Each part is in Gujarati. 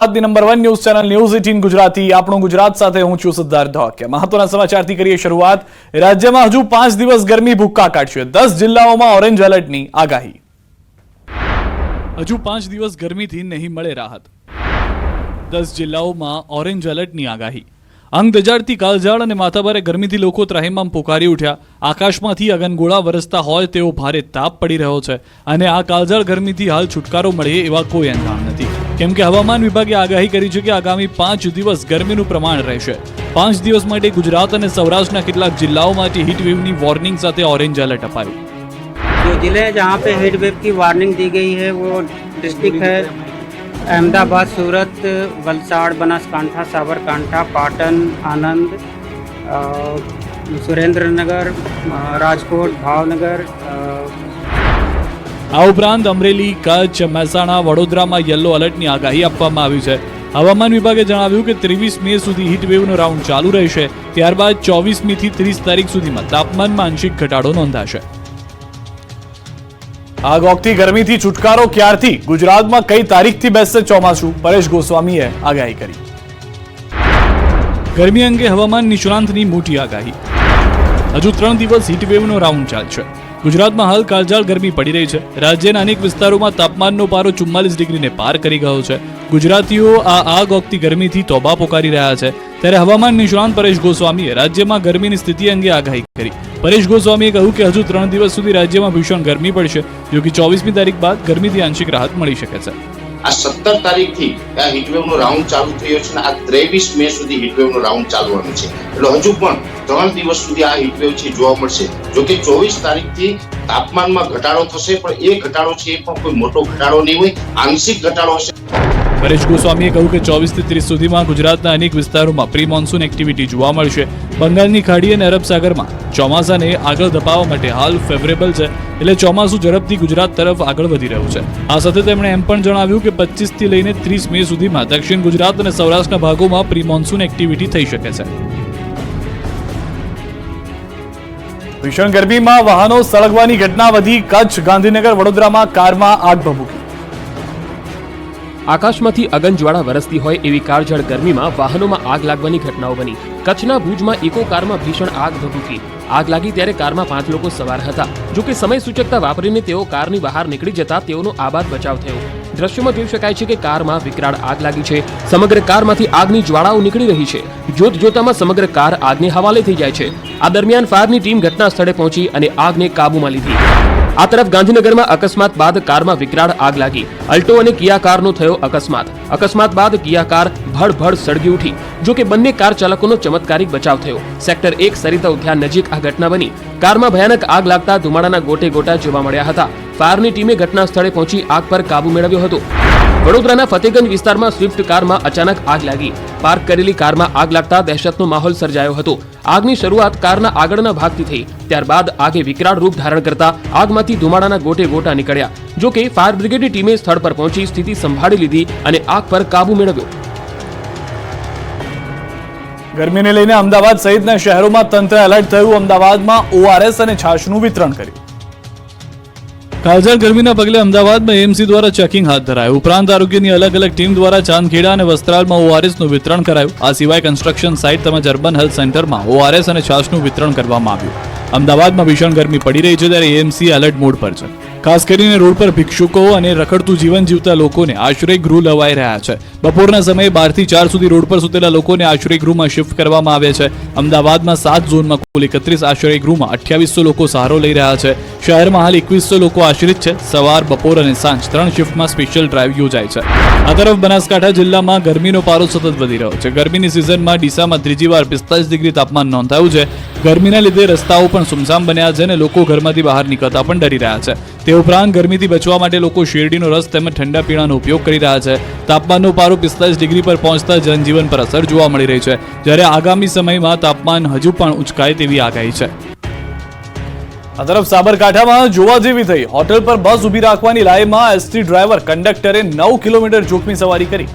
ગુજરાતની number one news channel news eighteen Gujarati. આપણું ગુજરાત સાથે હું છું સિદ્ધાર્થ ધોકે મહત્વના સમાચારથી કરીએ શરૂઆત. રાજ્યમાં હજુ પાંચ દિવસ ગરમી ભૂક્કા કાઢશે. દસ જિલ્લાઓમાં ઓરેન્જ એલર્ટની આગાહી. હજુ પાંચ દિવસ ગરમીથી નહીં મળે રાહત. દસ જિલ્લાઓમાં ઓરેન્જ એલર્ટની આગાહી. અંગ દજાડતી કાળઝાળ અને માથાભારે ગરમીથી લોકો ત્રાહિમામ પુકારી ઉઠ્યા. આકાશમાંથી અગનગોળા વરસતા હોય તેવો ભારે તાપ પડી રહ્યો છે. અને આ કાળઝાળ ગરમીથી હાલ છુટકારો મળે એવા કોઈ અંદામ નથી. કેમ કે હવામાન વિભાગે આગાહી કરી છે કે આગામી પાંચ દિવસ ગરમીનું પ્રમાણ રહેશે પાંચ દિવસ માટે ગુજરાત અને સૌરાષ્ટ્રના કેટલાક જિલ્લાઓ માટે હીટવેવની વોર્નિંગ સાથે ઓરેન્જ એલર્ટ અપાયું जो जिले जहाँ पे हीट वेव की वार्निंग दी गई है वो डिस्ट्रिक्ट है अहमदाबाद सूरत वलसाड़ बनासकांठा साबरकांठा पाटन आनंद अ, सुरेंद्र नगर अ, राजकोट भावनगर अ, આ ઉપરાંત અમરેલી કચ્છ મહેસાણા વડોદરામાં યલો એલર્ટની આગાહી આપવામાં આવી છે. હવામાન વિભાગે જણાવ્યું કે ત્રેવીસ મે સુધી હીટવેવનો રાઉન્ડ ચાલુ રહેશે. ત્યારબાદ ચોવીસમી થી ત્રીસ તારીખ સુધીમાં તાપમાનમાં આંશિક ઘટાડો નોંધાશે. આગ વખતી ગરમીથી છુટકારો ક્યારથી? ગુજરાતમાં કઈ તારીખથી બેસશે ચોમાસું? પરેશ ગોસ્વામીએ આગાહી કરી. ગરમી અંગે હવામાન નિષ્ણાંતની મોટી આગાહી. હજુ ત્રણ દિવસ હીટવેવનો રાઉન્ડ ચાલશે. ગુજરાતમાં હાલ કાળજાળ ગરમી પડી રહી છે. રાજ્યના અનેક વિસ્તારોમાં તાપમાનનો પારો ચુમ્માલીસ ડિગ્રીને પાર કરી ગયો છે. ગુજરાતીઓ આ આગ ઓગતી ગરમીથી તોબા પોકારી રહ્યા છે. ત્યારે હવામાન નિષ્ણાંત પરેશ ગોસ્વામીએ રાજ્યમાં ગરમીની સ્થિતિ અંગે આગાહી કરી. પરેશ ગોસ્વામીએ કહ્યું કે હજુ ત્રણ દિવસ સુધી રાજ્યમાં ભીષણ ગરમી પડશે જો કે ચોવીસમી તારીખ બાદ ગરમીથી આંશિક રાહત મળી શકે છે. આ સત્તર તારીખથી આ હીટવેવ નો રાઉન્ડ ચાલુ થયો છે અને આ ત્રેવીસ મે સુધી હીટવેવનો રાઉન્ડ ચાલવાનું છે. એટલે હજુ પણ ત્રણ દિવસ સુધી આ હીટવેવ છે જોવા મળશે. જો કે ચોવીસ તારીખથી તાપમાનમાં ઘટાડો થશે, પણ એ ઘટાડો છે એ પણ કોઈ મોટો ઘટાડો નહીં હોય. આંશિક ઘટાડો હશે. પરેશ ગોસ્વામીએ કહ્યું કે ચોવીસથી ત્રીસ સુધીમાં ગુજરાતના અનેક વિસ્તારોમાં પ્રી મોન્સૂન એક્ટિવિટી જોવા મળશે. બંગાળની ખાડી અને અરબ સાગરમાં ચોમાસાને આગળ ધપાવવા માટે હાલ ફેવરેબલ છે. એટલે ચોમાસું ઝડપથી ગુજરાત તરફ આગળ વધી રહ્યું છે. આ સાથે તેમણે એમ પણ જણાવ્યું કે પચીસથી લઈને ત્રીસ મે સુધીમાં દક્ષિણ ગુજરાત અને સૌરાષ્ટ્રના ભાગોમાં પ્રી મોન્સૂન એક્ટિવિટી થઈ શકે છે. ભીષણ ગરમીમાં વાહનો સળગવાની ઘટના વધી. કચ્છ ગાંધીનગર વડોદરામાં કારમાં આગ ભભૂકી આકાશમાંથી અગનજ્વાળા વરસતી હોય એવી કાળઝાળ ગરમીમાં વાહનોમાં આગ લાગવાની ઘટનાઓ બની. કચ્છના ભુજમાં ઇકો કારમાં ભીષણ આગ ભભૂકી આગ લાગી ત્યારે કારમાં પાંચ લોકો સવાર હતા. જો કે સમય સૂચકતા વાપરીને તેઓ કારની બહાર નીકળી જતા તેઓનો આબાદ બચાવ થયો. દ્રશ્યમાં જોઈ શકાય છે કે કારમાં વિકરાળ આગ લાગી છે. સમગ્ર કારમાંથી આગની જ્વાળાઓ નીકળી રહી છે. જોત જોતામાં સમગ્ર કાર આગને હવાલે થઈ જાય છે. આ દરમિયાન ફાયરની ટીમ ઘટના સ્થળે પહોંચી અને આગને કાબૂમાં લીધી. આ તરફ ગાંધીનગરમાં અકસ્માત બાદ કારમાં વિકરાળ આગ લાગી. અલ્ટો અને કિયા કારનો થયો અકસ્માત. અકસ્માત બાદ કિયા કાર ભડભડ સળગી ઉઠી. જો કે બંને કાર ચાલકોનો ચમત્કારિક બચાવ થયો. સેક્ટર એક સરિતા ઉદ્યાન નજીક આ ઘટના બની. કારમાં ભયાનક આગ લાગતા ધુમાડાના ગોટે ગોટા જોવા મળ્યા હતા. ફાયરની ટીમે ઘટના સ્થળે પહોંચી આગ પર કાબુ મેળવ્યો હતો. વડોદરાના ફતેગંજ વિસ્તારમાં સ્વિફ્ટ કારમાં અચાનક આગ લાગી. પાર્ક કરેલી કારમાં આગ લાગતા દહેશતનો માહોલ સર્જાયો હતો. આગની શરૂઆત કારના આગળના ભાગથી થઈ. ત્યારબાદ આગે વિકરાળ રૂપ ધારણ કરતા આગમાંથી ધુમાડાના ગોટે ગોટા નીકળ્યા. જો કે ફાયર બ્રિગેડની ટીમે સ્થળ પર પહોંચી સ્થિતિ સંભાળી લીધી અને આગ પર કાબુ મેળવ્યો. ગરમીને લઈને અમદાવાદ સહિતના શહેરોમાં તંત્ર એલર્ટ થયું. અમદાવાદમાં ઓઆરએસ અને છાશનું વિતરણ કર્યું. કાળઝાળ ગરમીના પગલે અમદાવાદમાં એએમસી દ્વારા ચેકિંગ હાથ ધરાયું. ઉપરાંત આરોગ્યની અલગ અલગ ટીમ દ્વારા ચાંદખેડા અને વસ્ત્રાલમાં ઓઆરએસનું વિતરણ કરાયું. આ સિવાય કન્સ્ટ્રક્શન સાઇટ તેમજ અર્બન હેલ્થ સેન્ટરમાં ઓઆરએસ અને છાશનું વિતરણ કરવામાં આવ્યું. અમદાવાદમાં ભીષણ ગરમી પડી રહી છે ત્યારે એએમસી એલર્ટ મોડ પર છે. ખાસ કરીને રોડ પર ભિક્ષુકો અને રખડતું જીવન જીવતા લોકોને આશ્રય ગૃહ લવાઈ રહ્યા છે. બપોરના સમયે બારથી ચાર સુધી રોડ પર સુતેલા લોકોને આશ્રય ગૃહમાં શિફ્ટ કરવામાં આવ્યા છે. અમદાવાદમાં સાત ઝોનમાં કુલ એકત્રીસ આશ્રય ગૃહમાં અઠ્યાવીસો લોકો સહારો લઈ રહ્યા છે. શહેરમાં હાલ એકવીસો લોકો આશ્રિત છે. સવાર, બપોર અને સાંજ ત્રણ શિફ્ટમાં સ્પેશિયલ ડ્રાઈવ યોજાય છે. આ તરફ બનાસકાંઠા જિલ્લામાં ગરમીનો પારો સતત વધી રહ્યો છે. ગરમીની સિઝનમાં ડીસામાં ત્રીજી વાર પિસ્તાલીસ ડિગ્રી તાપમાન નોંધાયું છે. ગરમીના લીધે રસ્તાઓ પણ સુમસામ બન્યા છે અને લોકો ઘરમાંથી બહાર નીકળતા પણ ડરી રહ્યા છે. તે ઉપરાંત ગરમીથી બચવા માટે લોકો શેરડીનો રસ તેમજ ઠંડા પીણાનો ઉપયોગ કરી રહ્યા છે. તાપમાનનો પારો પિસ્તાલીસ ડિગ્રી પર પહોંચતા જનજીવન પર અસર જોવા મળી રહી છે. જ્યારે આગામી સમયમાં તાપમાન હજુ પણ ઉંચકાય તેવી આગાહી છે. આ તરફ સાબરકાંઠામાં જોવા જેવી થઈ. હોટલ પર બસ ઊભી રાખવાની લાઈમાં એસટી ડ્રાઈવર કંડક્ટરે નવ કિલોમીટર જોખમી સવારી કરી.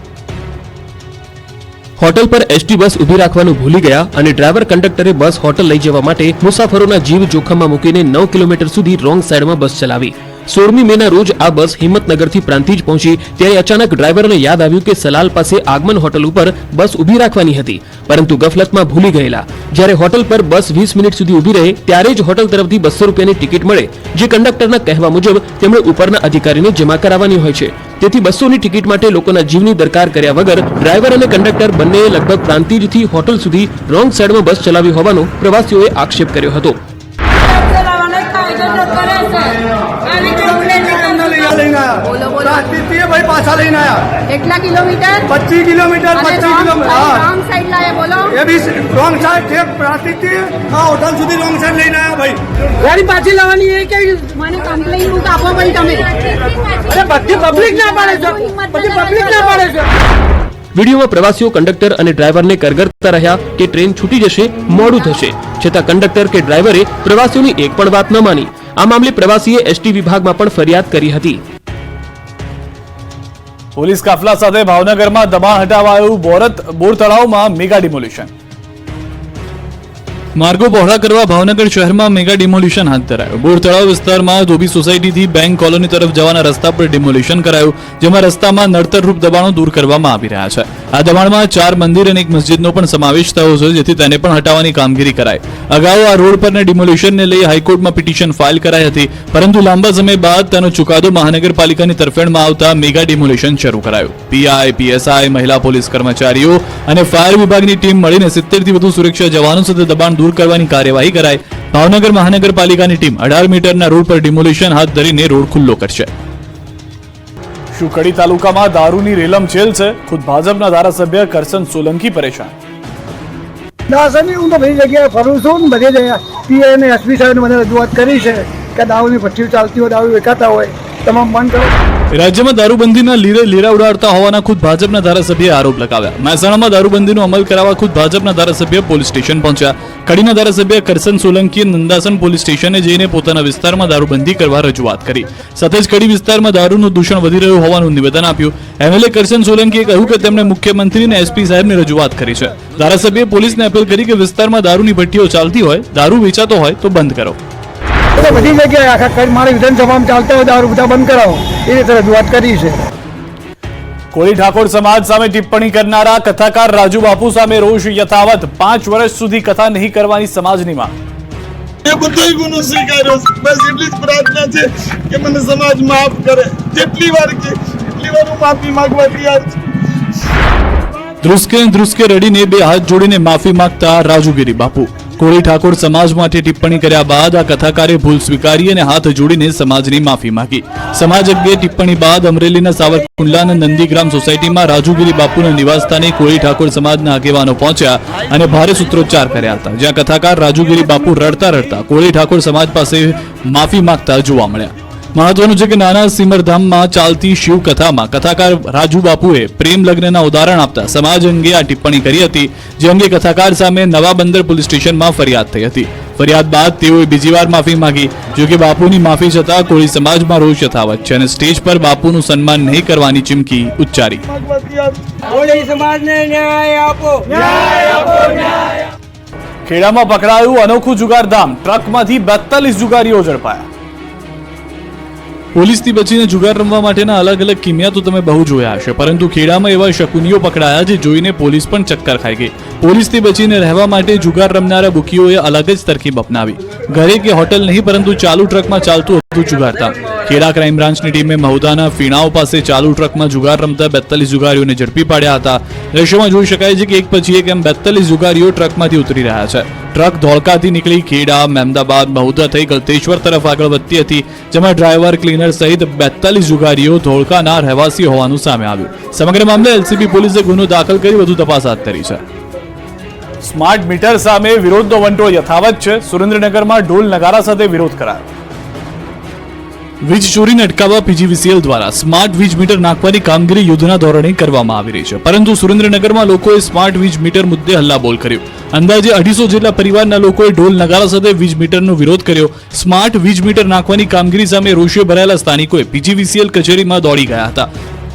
હોટલ પર એસટી બસ ઊભી રાખવાનું ભૂલી ગયા અને ડ્રાઈવર કંડક્ટરે બસ હોટલ લઈ જવા માટે મુસાફરોના જીવ જોખમમાં મૂકીને નવ કિલોમીટર સુધી રોંગ સાઈડમાં બસ ચલાવી. સોળમી મેના રોજ આ બસ હિંમતનગરથી પ્રાંતિજ પહોંચી. ત્યારે અચાનક ડ્રાઈવરને યાદ આવ્યું કે સલાલ પાસે આગમન હોટલ ઉપર બસ ઊભી રાખવાની હતી, પરંતુ ગફલતમાં ભૂલી ગયેલા. જ્યારે હોટલ પર બસ વીસ મિનિટ સુધી ઊભી રહે, ત્યારે જ હોટલ તરફથી બસો રૂપિયાની ટિકિટ મળે, જે કંડક્ટરના કહેવા મુજબ તેમણે ઉપરના અધિકારીને જમા કરાવવાની હોય છે. તેથી બસોની ટિકિટ માટે લોકોના જીવની દરકાર કર્યા વગર ડ્રાઈવર અને કંડક્ટર બંનેએ લગભગ પ્રાંતિજથી હોટલ સુધી રોંગ સાઈડમાં બસ ચલાવી હોવાનો પ્રવાસીઓએ આક્ષેપ કર્યો હતો. પાછા લઈને આવ્યા કેટલા કિલોમીટર? પચીસ કિલોમીટર પચીસ કિલોમીટર. સાઈડ હા. રોંગ સાઈડ લાયા બોલો. એ બી રોંગ સાઈડ છે થી આ હોટલ સુધી રોંગ સાઈડ લઈને આવ્યા ભાઈ. ગાડી પાછી લાવવાની એ કે મને કમ્પ્લેન બુક આપો ભાઈ તમે. અરે બધી પબ્લિક ના પાડે છે. બધી પબ્લિક ના પાડે છે. વિડીયોમાં પ્રવાસીઓ કંડક્ટર અને ડ્રાઈવરને કરગરતા રહ્યા કે ટ્રેન છૂટી જશે મોડું થશે. છતાં કંડક્ટર કે ડ્રાઈવરે પ્રવાસીઓની એક પણ વાત ન માની. આ મામલે પ્રવાસીએ એસટી વિભાગમાં પણ ફરિયાદ કરી હતી. પોલીસ કાફલા સાથે ભાવનગરમાં દબાણ હટાવાયું બોરત બોર તળાવમાં મેગા ડિમોલ્યુશન માર્ગો પહોળા કરવા ભાવનગર શહેરમાં મેગા ડિમોલ્યુશન હાથ ધરાયું. બોર તળાવ વિસ્તારમાં ધોબી સોસાયટીથી બેંક કોલોની તરફ જવાના રસ્તા પર ડિમોલ્યુશન કરાયું, જેમાં રસ્તામાં નડતરરૂપ દબાણો દૂર કરવામાં આવી રહ્યા છે. આ દબાણમાં ચાર મંદિર અને એક મસ્જિદનો પણ સમાવેશ થયો છે, જેથી તેને પણ હટાવવાની કામગીરી કરાય અગાઉ આ રોડ પરના ડિમોલ્યુશનને લઈ હાઈકોર્ટમાં પિટિશન ફાઇલ કરાઈ હતી, પરંતુ લાંબા સમય બાદ તેનો ચુકાદો મહાનગરપાલિકાની તરફેણમાં આવતા મેગા ડિમોલ્યુશન શરૂ કરાયું. પીઆઈ, પીએસઆઈ, મહિલા પોલીસ કર્મચારીઓ અને ફાયર વિભાગની ટીમ મળીને સિત્તેરથી વધુ સુરક્ષા જવાનો સાથે દબાણ દૂર કરવાની કાર્યવાહી કરાઈ. ભાવનગર મહાનગરપાલિકાની ટીમ અઢાર મીટરના રોડ પર ડિમોલ્યુશન હાથ ધરીને રોડ ખુલ્લો કરશે. શું કડી તાલુકામાં દારૂની રેલમ છેલ છે. ખુદ ભાજપના ધારાસભ્ય કરશન સોલંકી પરેશાન. દાસની હું તો બધી જગ્યાએ ફરું છું. ને બધી જગ્યાએ પીએ અને એસપી સાહેબને મને રજૂઆત કરી છે કે દારૂની ભઠ્ઠીઓ ચાલતી હોય, દારૂ વેચાતા હોય. તમામ બંધ કરો. રાજ્યમાં દારૂબંધીના લીરે લીરા ઉડાડતા હોવાના ખુદ ભાજપના ધારાસભ્યએ આરોપ લગાવ્યા. મહેસાણામાં દારૂબંધીનો અમલ કરાવવા ખુદ ભાજપના ધારાસભ્ય પોલીસ સ્ટેશન પહોંચ્યા. કડીના ધારાસભ્ય કરસન સોલંકીએ નંદાસન પોલીસ સ્ટેશને જઈને પોતાના વિસ્તારમાં દારૂબંધી કરવા રજૂઆત કરી. સાથે જ કડી વિસ્તારમાં દારૂનું દૂષણ વધી રહ્યું હોવાનું નિવેદન આપ્યું. એમએલએ કરસન સોલંકીએ કહ્યું કે તેમણે મુખ્યમંત્રી અને એસપી સાહેબને રજૂઆત કરી છે. ધારાસભ્યએ પોલીસને અપીલ કરી કે વિસ્તારમાં દારૂની ભઠ્ઠીઓ ચાલતી હોય, દારૂ વેચાતો હોય તો બંધ કરો. એટલે બધી જગ્યાએ આખા કઈ મારી વિધાનસભામાં ચાલતા હોય દારૂ બધા બંધ કરાવો. એ રીતે રજૂઆત કરી છે. કોળી ઠાકોર સમાજ સામે ટિપ્પણી કરનારા કથાકાર રાજુ બાપુ સામે રોષ યથાવત પાંચ વર્ષ સુધી કથા નહીં કરવાની સમાજની માંગ એ બધો ગુનો સ્વીકાર્યો બસ એટલી જ પ્રાર્થના છે કે મને સમાજ માફ કરે. જેટલી વાર કે એટલી વાર હું માફી માંગવા તૈયાર છું. ધ્રુસકે ધ્રુસકે રડીને બે હાથ જોડીને માફી માંગતા રાજુગીરી બાપુ. કોળી ઠાકોર સમાજ માટે ટિપ્પણી કર્યા બાદ આ કથાકારે ભૂલ સ્વીકારી અને હાથ જોડીને સમાજની માફી માંગી. સમાજ અંગે ટિપ્પણી બાદ અમરેલીના સાવરકુંડલાના નંદીગ્રામ સોસાયટીમાં રાજુગીરી બાપુના નિવાસસ્થાને કોળી ઠાકોર સમાજના આગેવાનો પહોંચ્યા અને ભારે સૂત્રોચ્ચાર કર્યા હતા, જ્યાં કથાકાર રાજુગીરી બાપુ રડતા રડતા કોળી ઠાકોર સમાજ પાસે માફી માંગતા જોવા મળ્યા. મહત્વનું છે કે નાના સિમરધામમાં ચાલતી શિવકથામાં કથાકાર રાજુ બાપુએ પ્રેમ લગ્નના ઉદાહરણ આપતા સમાજ અંગે આ ટિપ્પણી કરી હતી જે અંગે કથાકાર સામે નવા બંદર પોલીસ સ્ટેશનમાં ફરિયાદ થઈ હતી. ફરિયાદ બાદ તેઓએ બીજી વાર માફી માંગી. જોકે બાપુની માફી છતાં કોળી સમાજમાં રોષ યથાવત છે અને સ્ટેજ પર બાપુનું સન્માન નહીં કરવાની ચીમકી ઉચ્ચારી. ખેડામાં પકડાયું અનોખું જુગારધામ. ટ્રકમાંથી બેતાલીસ જુગારીઓ ઝડપાયા. પોલીસથી બચીને જુગાર રમવા માટેના અલગ અલગ કિમિયા તો તમે બહુ જોયા હશે. પરંતુ ખેડામાં એવા શકુનીઓ પકડાયા જે જોઈને પોલીસ પણ ચક્કર ખાઈ ગઈ. પોલીસથી બચીને રહેવા માટે જુગાર રમનારા બુકીઓએ અલગ જ તરકીબ અપનાવી. ઘરે કે હોટલ નહીં, પરંતુ ચાલુ ટ્રકમાં ચાલતું હતું જુગારધામ ખેડા ક્રાઇમ બ્રાન્ચની ટીમે મહુદાના ફીણાઓ પાસે ચાલુ ટ્રકમાં જુગાર રમતા બેતાલીસ જુગારીઓને ઝડપી પાડ્યા હતા. દ્રશ્યમાં જોઈ શકાય છે કે એક પછી એક એમ બેતાલીસ જુગારીઓ ટ્રકમાંથી ઉતરી રહ્યા છે. ટ્રક ધોળકાથી નીકળી ખેડા, મહેમદાબાદ, મહુદા થઈ ગલતેશ્વર તરફ આગળ વધતી હતી, જેમાં ડ્રાઈવર ક્લીનર સહિત બેતાલીસ જુગારીઓ ધોળકાના રહેવાસી હોવાનું સામે આવ્યું. સમગ્ર મામલે એલસીબી પોલીસે ગુનો દાખલ કરી વધુ તપાસ હાથ ધરી છે. સ્માર્ટ મીટર સામે વિરોધનો વંટોળ યથાવત છે. સુરેન્દ્રનગરમાં ઢોલ નગારા સાથે વિરોધ કરાયો. વીજ ચોરીને અટકાવવા પીજીવીસીએલ દ્વારા સ્માર્ટ વીજ મીટર નાખવાની કામગીરી યુદ્ધના ધોરણે કરવામાં આવી રહી છે. પરંતુ સુરેન્દ્રનગરમાં લોકોએ સ્માર્ટ વીજ મીટર મુદ્દે હલ્લાબોલ કર્યો. અંદાજે અઢીસો જેટલા પરિવારના લોકોએ ઢોલ નગારા સાથે વીજ મીટરનો વિરોધ કર્યો. સ્માર્ટ વીજ મીટર નાખવાની કામગીરી સામે રોષે ભરાયેલા સ્થાનિકોએ પીજીવીસીએલ કચેરીમાં દોડી ગયા હતા.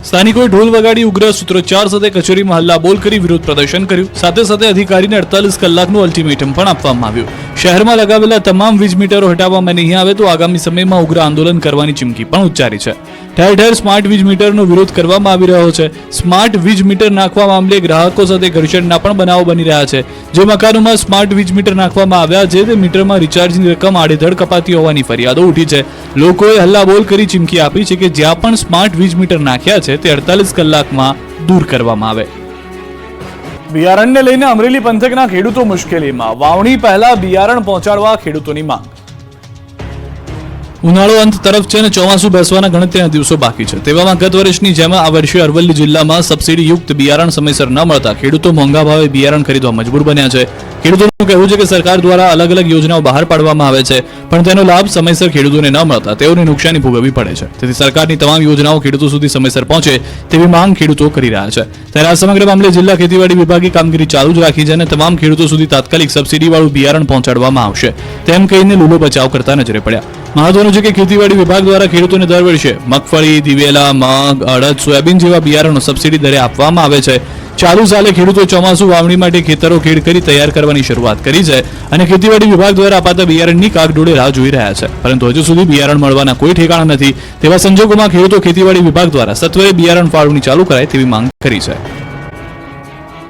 સ્થાનિકોએ ઢોલ વગાડી ઉગ્ર સૂત્રોચ્ચાર સાથે કચેરીમાં હલ્લાબોલ કરી વિરોધ પ્રદર્શન કર્યું. સાથે સાથે અધિકારીને અડતાલીસ કલાકનું અલ્ટિમેટમ પણ આપવામાં આવ્યું. શહેરમાં લગાવેલા તમામ વીજ મીટરો હટાવવામાં નહીં આવે તો આગામી સમયમાં ઉગ્ર આંદોલન કરવાની ચીમકી પણ ઉચ્ચારી છે. ઠેર ઠેર સ્માર્ટ વીજ મીટરનો વિરોધ કરવામાં આવી રહ્યો છે. સ્માર્ટ વીજ મીટર નાખવા મામલે ગ્રાહકો સાથે ઘર્ષણના પણ બનાવો બની રહ્યા છે. જે મકાનોમાં સ્માર્ટ વીજ મીટર નાખવામાં આવ્યા છે, તે મીટરમાં રિચાર્જની રકમ આડેધડ કપાતી હોવાની ફરિયાદો ઉઠી છે. લોકોએ હલ્લાબોલ કરી ચીમકી આપી છે કે જ્યાં પણ સ્માર્ટ વીજ મીટર નાખ્યા છે, તે અડતાલીસ કલાકમાં દૂર કરવામાં આવે. બિયારણને લઈને અમરેલી પંથકના ખેડૂતો મુશ્કેલીમાં. વાવણી પહેલા બિયારણ પહોંચાડવા ખેડૂતોની માંગ. ઉનાળો અંત તરફ છે અને ચોમાસું બેસવાના ગણતરીના દિવસો બાકી છે. તેવામાં ગત વર્ષની જેમ આ વર્ષે અરવલ્લી જિલ્લામાં સબસિડી યુક્ત બિયારણ સમયસર ન મળતા ખેડૂતો મોંઘા ભાવે બિયારણ ખરીદવા મજબૂર બન્યા છે. ખેડૂતોનું કહેવું છે કે સરકાર દ્વારા અલગ અલગ યોજનાઓ બહાર પાડવામાં આવે છે, પણ તેનો લાભ સમયસર ખેડૂતોને ન મળતા, તેઓને નુકસાની ભોગવવી પડે છે. તેથી સરકારની તમામ યોજનાઓ ખેડૂતો સુધી સમયસર પહોંચે તેવી માંગ ખેડૂતો કરી રહ્યા છે. ત્યારે આ સમગ્ર મામલે જિલ્લા ખેતીવાડી વિભાગે કામગીરી ચાલુ જ રાખી છે અને તમામ ખેડૂતો સુધી તાત્કાલિક સબસિડીવાળું બિયારણ પહોંચાડવામાં આવશે. તેમ કહીને લૂલો બચાવ કરતા નજરે પડ્યા. મહત્વનું છે કે ખેતીવાડી વિભાગ દ્વારા ખેડૂતોને દર વર્ષે મગફળી, દિવેલા, મગ, અડદ, સોયાબીન જેવા બિયારણો સબસિડી દરે આપવામાં આવે છે. ચાલુ સાલે ખેડૂતો ચોમાસુ વાવણી માટે ખેતરો ખેડ કરી તૈયાર કરવાની શરૂઆત કરી છે અને ખેતીવાડી વિભાગ દ્વારા અપાતા બિયારણની કાગડોળે રાહ જોઈ રહ્યા છે. પરંતુ હજુ સુધી બિયારણ મળવાના કોઈ ઠેકાણા નથી તેવા સંજોગોમાં ખેડૂતો ખેતીવાડી વિભાગ દ્વારા સત્વરે બિયારણ ફાળવણી ચાલુ કરાય તેવી માંગ કરી છે.